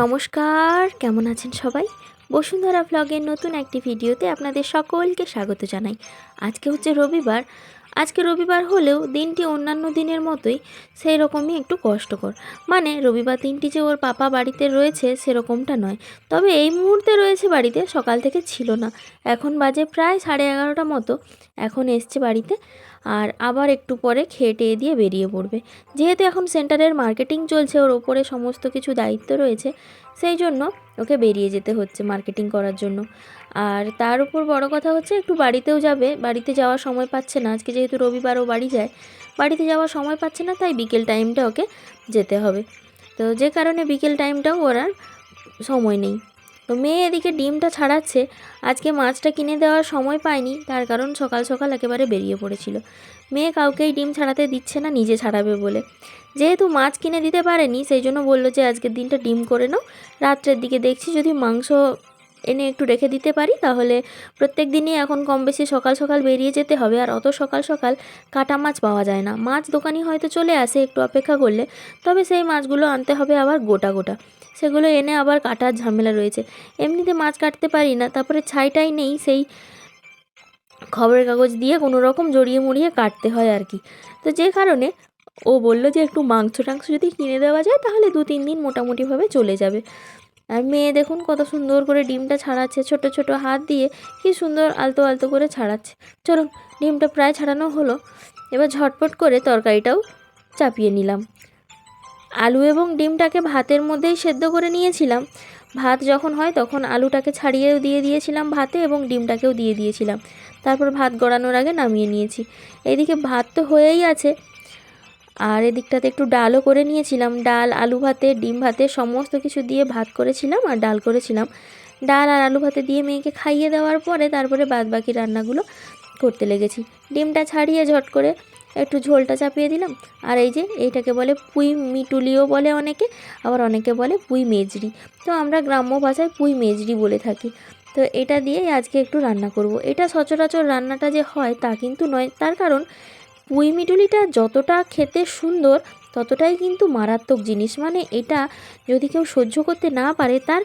নমস্কার, কেমন আছেন সবাই? বসুন্ধরা ব্লগের নতুন একটি ভিডিওতে আপনাদের সকলকে স্বাগত জানাই। আজকে হচ্ছে রবিবার আজকে রবিবার হলেও দিনটি অন্যান্য দিনের মতোই সেই রকমই একটু কষ্টকর। মানে রবিবার দিনটি যে ওর পাপা বাড়িতে রয়েছে সেরকমটা নয়। তবে এই মুহূর্তে রয়েছে বাড়িতে সকাল থেকে ছিল না। এখন বাজে প্রায় সাড়ে এগারোটা মতো। এখন এসছে বাড়িতে আর আবার একটু পরে খেয়ে টেয়ে দিয়ে বেরিয়ে পড়বে। যেহেতু এখন সেন্টারের মার্কেটিং চলছে, ওর ওপরে সমস্ত কিছু দায়িত্ব রয়েছে সেই জন্য ওকে বেরিয়ে যেতে হচ্ছে মার্কেটিং করার জন্য। আর তার উপর বড় কথা হচ্ছে একটু বাড়িতেও যাবে, বাড়িতে যাওয়ার সময় পাচ্ছে না। আজকে যেহেতু রবিবার ও বাড়ি যায়, বাড়িতে যাওয়ার সময় পাচ্ছে না, তাই বিকেল টাইমটা ওকে যেতে হবে। তো যে কারণে বিকেল টাইমটাও ওর আর সময় নেই। তো মেয়ে এদিকে ডিমটা ছাড়াচ্ছে। আজকে মাছটা কিনে দেওয়ার সময় পায়নি, তার কারণ সকাল সকাল একেবারে বেরিয়ে পড়েছিল। মেয়ে কাউকেই ডিম ছাড়াতে দিচ্ছে না, নিজে ছাড়াবে বলে। যেহেতু মাছ কিনে দিতে পারেনি, সেই জন্য বলল যে, আজকের দিনটা ডিম করে নাও। রাত্রের দিকে দেখছি যদি মাংস এনে একটু রেখে দিতে পারি, তাহলে প্রত্যেক দিনই এখন কম বেশি সকাল সকাল বেরিয়ে যেতে হবে। আর অত সকাল সকাল কাটা মাছ পাওয়া যায় না। মাছ দোকানি হয়তো চলে আসে একটু অপেক্ষা করলে, তবে সেই মাছগুলো আনতে হবে আবার গোটা গোটা। সেগুলো এনে আবার কাটার ঝামেলা রয়েছে। এমনিতে মাছ কাটতে পারি না, তারপরে ছাইটাই নেই, সেই খবরের কাগজ দিয়ে কোনো রকম জড়িয়ে মুড়িয়ে কাটতে হয় আর কি। তো যে কারণে ও বলল যে একটু মাংস টাংস যদি কিনে দেওয়া যায় তাহলে দু তিন দিন মোটামুটিভাবে চলে যাবে। আর মেয়ে দেখুন কত সুন্দর করে ডিমটা ছাড়াচ্ছে, ছোট ছোট হাত দিয়ে কি সুন্দর আলতো আলতো করে ছাড়াচ্ছে। চলুন, ডিমটা প্রায় ছাড়ানো হলো। এবার ঝটপট করে তরকারিটাও চাপিয়ে নিলাম। আলু এবং ডিমটাকে ভাতের মধ্যেই সেদ্ধ করে নিয়েছিলাম। ভাত যখন হয় তখন আলুটাকে ছাড়িয়েও দিয়ে দিয়েছিলাম ভাতে এবং ডিমটাকেও দিয়ে দিয়েছিলাম। তারপর ভাত গড়ানোর আগে নামিয়ে নিয়েছি। এদিকে ভাত তো হয়েই আছে। আর এদিকটাতে একটু ডালও করে নিয়েছিলাম। ডাল, আলু ভাতে, ডিম ভাতে সমস্ত কিছু দিয়ে ভাত করেছিলাম আর ডাল করেছিলাম। ডাল আর আলু ভাতে দিয়ে মেয়েকে খাইয়ে দেওয়ার পরে তারপরে বাদ বাকি রান্নাগুলো করতে লেগেছি। ডিমটা ছাড়িয়ে ঝট করে একটু ঝোলটা চাপিয়ে দিলাম। আর এই যে এইটাকে বলে পুঁই মিটুলিও বলে অনেকে, আবার অনেকে বলে পুঁই মেজরি। তো আমরা গ্রাম্য ভাষায় পুঁই মেজরি বলে থাকি। তো এটা দিয়েই আজকে একটু রান্না করব। এটা সচরাচর রান্নাটা যে হয় তা কিন্তু নয়, তার কারণ পুঁই মিটুলিটা যতটা খেতে সুন্দর ততটাই কিন্তু মারাত্মক জিনিস। মানে এটা যদি কেউ সহ্য করতে না পারে, তার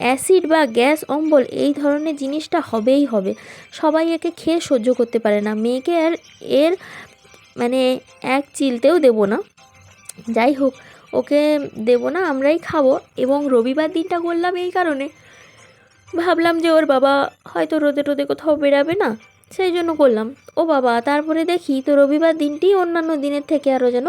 অ্যাসিড বা গ্যাস, অম্বল এই ধরনের জিনিসটা হবেই হবে। সবাই একে খেয়ে সহ্য করতে পারে না। মেয়েকে আর এর মানে এক চিলতেও দেব না। যাই হোক, ওকে দেব না, আমরাই খাব। এবং রবিবার দিনটা করলাম এই কারণে। ভাবলাম যে ওর বাবা হয়তো রোদে টোদে কোথাও বেরাবে না। সেই জন্য করলাম। ও বাবা, তারপরে দেখি তো রবিবার দিনটি অন্যান্য দিনের থেকে আরও যেন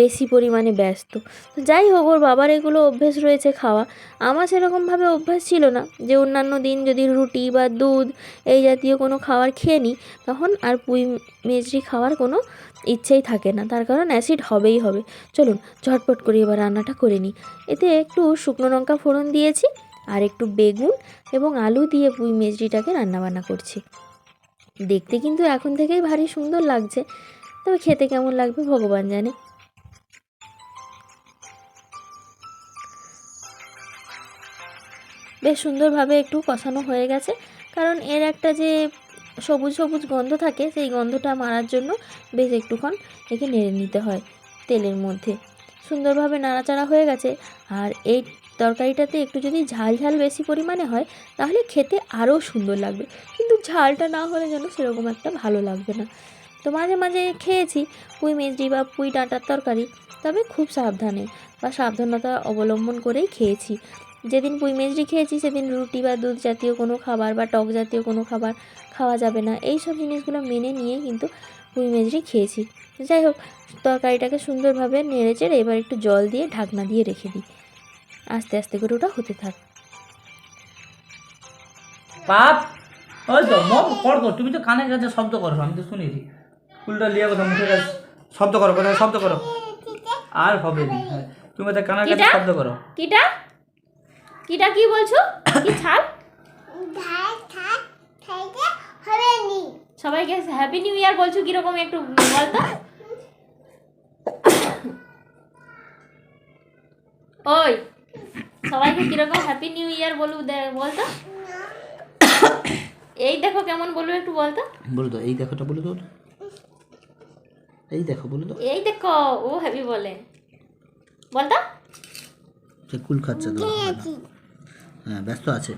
বেশি পরিমাণে ব্যস্ত। তো যাই হোক, ওর বাবার এগুলো অভ্যেস রয়েছে খাওয়া। আমার সেরকমভাবে অভ্যাস ছিল না যে অন্যান্য দিন যদি রুটি বা দুধ এই জাতীয় কোনো খাবার খেয়ে নিই, তখন আর পুঁই মেজরি খাওয়ার কোনো ইচ্ছেই থাকে না। তার কারণ অ্যাসিড হবেই হবে। চলুন, ঝটপট করে এবার রান্নাটা করে নিই। এতে একটু শুকনো লঙ্কা ফোড়ন দিয়েছি আর একটু বেগুন এবং আলু দিয়ে পুঁই মেজরিটাকে রান্নাবান্না করছি। দেখতে কিন্তু এখন থেকেই ভারী সুন্দর লাগছে। তবে খেতে কেমন লাগবে ভগবান জানে। বেশ সুন্দরভাবে একটু কষানো হয়ে গেছে। কারণ এর একটা যে সবুজ সবুজ গন্ধ থাকে, সেই গন্ধটা মারার জন্য বেশ একটুক্ষণ একে নেড়ে নিতে হয় তেলের মধ্যে। সুন্দরভাবে নাড়াচাড়া হয়ে গেছে। আর এই তরকারিটাতে একটু যদি ঝাল ঝাল বেশি পরিমাণে হয়, তাহলে খেতে আরও সুন্দর লাগবে। কিন্তু ঝালটা না হলে যেন সেরকম একটা ভালো লাগবে না। তো মাঝে মাঝে খেয়েছি পুঁই মেজরি বা পুঁই ডাঁটার তরকারি, তবে খুব সাবধানে বা সাবধানতা অবলম্বন করেই খেয়েছি। যেদিন পুঁই মেজরি খেয়েছি, সেদিন রুটি বা দুধ জাতীয় কোনো খাবার বা টক জাতীয় কোনো খাবার খাওয়া যাবে না। এই সব জিনিসগুলো মেনে নিয়ে কিন্তু পুঁই মেজরি খেয়েছি। যাই হোক তরকারিটাকে সুন্দরভাবে নেড়ে চেড়ে এবার একটু জল দিয়ে ঢাকনা দিয়ে রেখে দিই। আস্তে আস্তে করে ওটা হতে থাক। পাপ ওই তো মম কর কর তুমি তো কানের কাছে শব্দ করো আমি তো শুনেছি। ফুলটা লিয়ে কথা মুখের কাছে শব্দ করো কথা শব্দ করো। আর হবে না হ্যাঁ, তুমি তো কানের কাছে শব্দ করো। কিটা? কিটা কি বলছো? কি ছাল? সবাইকে হ্যাপি নিউ ইয়ার বলছো কীরকম একটু বলতো? ওই সবাইকে কীরকম হ্যাপি নিউ ইয়ার বলু বলতো? এই দেখো কেমন বলব একটু বলতো? বলো তো এই দেখোটা বলো তো। এই দেখো বলো তো। এই দেখো ও হ্যাপি বলে। বলতো? সে কুল খাচ্ছে তো হ্যাঁ ব্যস্ত আছে।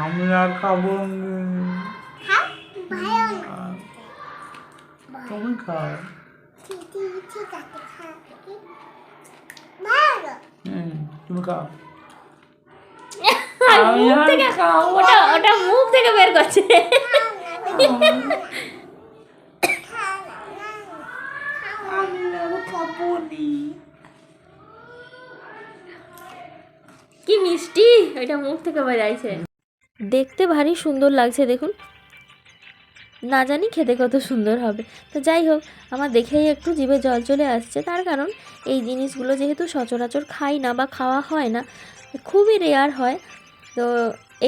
আমি আর খাব না। তুমি খাও। তুমি মুখ থেকে ওটা ওটা মুখ থেকে বের করছে। কি মিষ্টি ওইটা মুখ থেকে বেরাইছে দেখতে ভারী সুন্দর লাগছে, দেখুন। না জানি খেতে কত সুন্দর হবে। তো যাই হোক, আমার দেখেই একটু জিভে জল চলে আসছে। তার কারণ, এই জিনিসগুলো যেহেতু সচরাচর খাই না বা খাওয়া হয় না, খুবই রেয়ার হয়। তো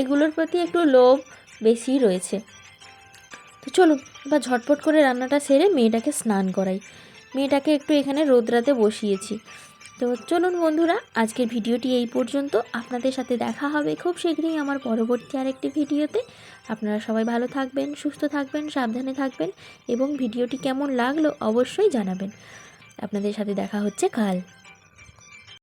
এগুলোর প্রতি একটু লোভ বেশি রয়েছে। তো চলুন, এবার ঝটপট করে রান্নাটা সেরে মেয়েটাকে স্নান করাই। মেয়েটাকে একটু এখানে রোদ্রাতে বসিয়েছি। তো চলুন বন্ধুরা, আজকের ভিডিওটি এই পর্যন্ত। আপনাদের সাথে দেখা হবে খুব শীঘ্রই আমার পরবর্তী আরেকটি ভিডিওতে। আপনারা সবাই ভালো থাকবেন, সুস্থ থাকবেন, সাবধানে থাকবেন এবং ভিডিওটি কেমন লাগল অবশ্যই জানাবেন। আপনাদের সাথে দেখা হচ্ছে কাল।